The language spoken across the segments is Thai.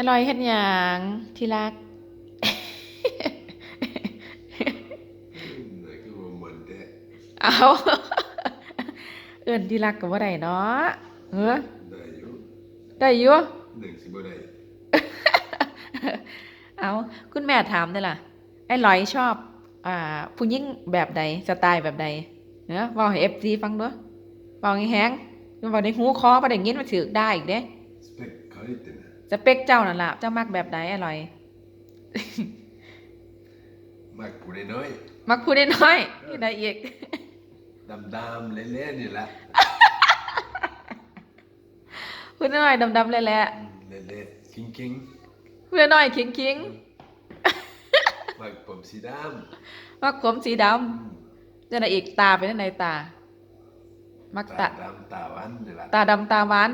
อร่อยเฮ็ดหยังที่รักไหนก็ว่ามันแท้เอาเอิ้นที่รักก็บ่ได้เนาะเออ ได้อยู่ได้อยู่หนึ่งสิบ่ได้เอาคุณแม่ถามได้ล่ะ ไอ้ลอยชอบ อ่า ผู้หญิงแบบใดสไตล์แบบใดเนาะเว้าให้ FC ฟังด้วยเว้าแฮงๆเว้าในหูคอบ่ได้ยินว่าถือได้อีกเด้ สเปคเจ้านั่นล่ะ เจ้ามักแบบใดไอ้ลอยมากผู้น้อยมักผู้น้อยๆที่ใดอีกๆดำๆเละๆนี่แหละผู้น้อยๆดำๆแหละอืมเละๆคิงๆผู้น้อยๆคิงๆมากผมสีดๆมักผมสีดำำจะได้อีกตาเป็นจังไดตา มักตาตาดำตาหวานนี่แหละตาดำตาหวาน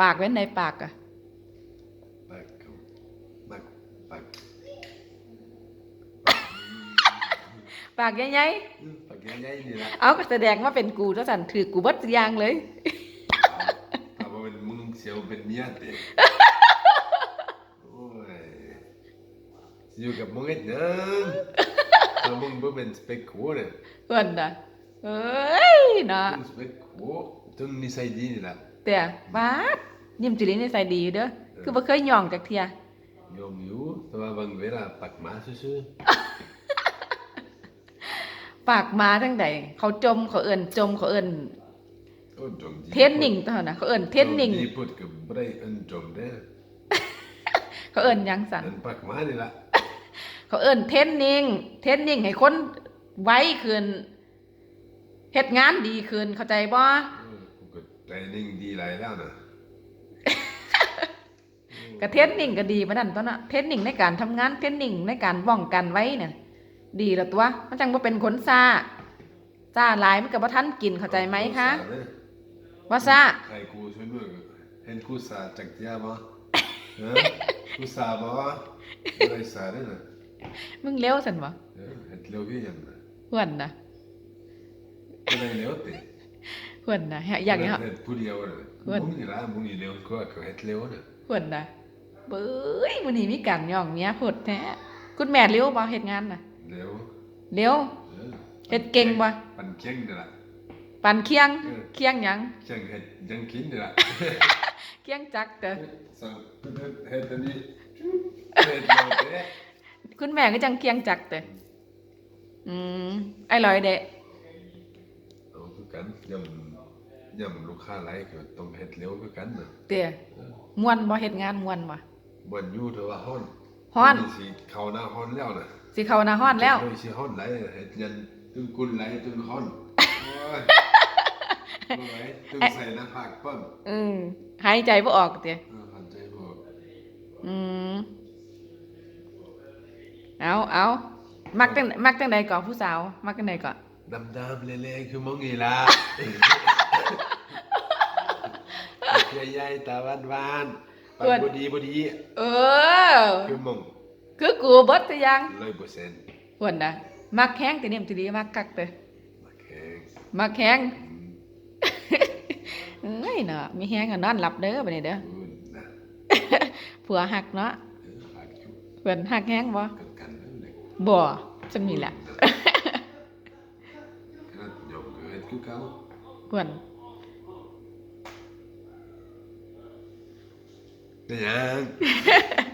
ปากเป็นในปากอะ ปากเขามากปากปากใหญ่อืมปากใหญ่ๆนี่แหละๆเอาก็แสดงว่าเป็นกูเท่าสันถือกูเบิดทุกอย่างเลยถ้าว่าเป็นมึงเสียวเป็นเมียเตะโอ้ยอยู่กับมึงเอ็ดนังถ้ามึงบ่เป็นสเปคกูเนี่ยเพื่อนน่ะเอ้ยเนาะถึงสเปคกูถึงนิสัยดีนี่แหละแต่บาดยิ้มจุลินในใส่ดีอยู่เด้อ คือบ่เคยย่องจากเทียยอมอยู่แต่ว่าบางเวลาปักหมาซื่อปากมาทั้งใดเขาจมเขาเอิ้นจมเขาเอิ้นๆโอ้จงดีเทนนิ่งเท่านั้นเขาเอิ้นเทนนิ่งจดีพูดกับบ่ได้อันจมเด้อเขาเอิ้นหยังสันนั่นปักหมานี่ล่ะเขาเอิ้นเทนนิ่งเทนนิ่งให้คนไว้ขึ้นเฮ็ดงานดีขึ้นเข้าใจบ่เออกูก็ใจนิ่งดีหลายแล้วนะ ก็เทนนิ่งก็ดีปานนั้นตัวน่ะเทนนิ่งในการทำงานเทนนิ่งในการป้องกันไว้เนี่ยดีแล้วตัว มันจังบ่เป็นคนซ่าซ่าหลายมันก็บ่ทันกินเข้าใจไหมคะกูสาเด้อว่าซ่าใครกูช่วยมือเห็นกูสาจักเจียบ่ฮะกูสาบ่บ่ได้สาเด้อน่ะมึงเร็วซั่นบ่เออเฮ็ดเร็วคือหยังน่ะเพื่อนน่ะบ่ได้เร็วติเพื่อนน่ะอยากให้เฮาเฮ็ดผู้เดียวน่ะเพื่อนมึงนี่ล่ะมึงนี่เร็วกว่าก็เฮ็ดเร็วน่ะเพื่อนน่ะ เบ้ยมื้อนี้มีการย่องเมียโพดแท้คุณแม่เร็วบ่เฮ็ดงานน่ะเร็วเร็วเออเฮ็ดเก่งบ่ปันเก่งนี่ล่ะปั่นเคียงเออเคียงหยังเก่งเฮ็ดยังกินนี่ล่ะเคียงจักรเด้อสั่งเฮ็ดอันนี้เฮ็ดแล้วเด้คุณแม่ก็จังเคียงจักรเด้ออืมไอ้ลอยเด้เอาคือกันยำยำลูกค้าหลายก็ต้องเฮ็ดเร็วคือกันน่ะเด้อม่วนบ่เฮ็ดงานม่วนบ่ บ่นอยู่แต่ว่าฮ้อนฮ้อน มัสิเข้าหน้าฮ้อนแล้วน่ะสิเข้าหน้าฮ้อนแล้วโอ้ยสิฮ้อนหลายเฮ็ดยันตึงกุนหลายตึงฮ้อนโอ้ยบ่ไหวตึงใส่หน้าผากเพิ่มอืมหายใจบ่ออกเด้อเออเข้าใจบ่อืมเอาเอามักจังมักจังใดก่อนผู้สาว มักจังใดก่อนดำๆเละๆคือมึงนี่ล่ะเสียให ญ่ตาหวานๆปากบ่ดีบ่ดีเออ คือมึงคือกูเบิดตัวยัง100%หวนนะมักแข้งแต่เนี่ยมันจะดีมักคักเตอมาแข่งมักแข้งอืมเอ้ยเนาะมีแห้งก็นอนหลับเด้อบัดนี้เด้อคุณนะผัวหักเนาะเออฝากอยู่เพิ่นหักแห้งบ่กันกันเด้อเด็กบ่จังนี้แหละขนาดยอมเกิดคือเก่าเพิ่น 人。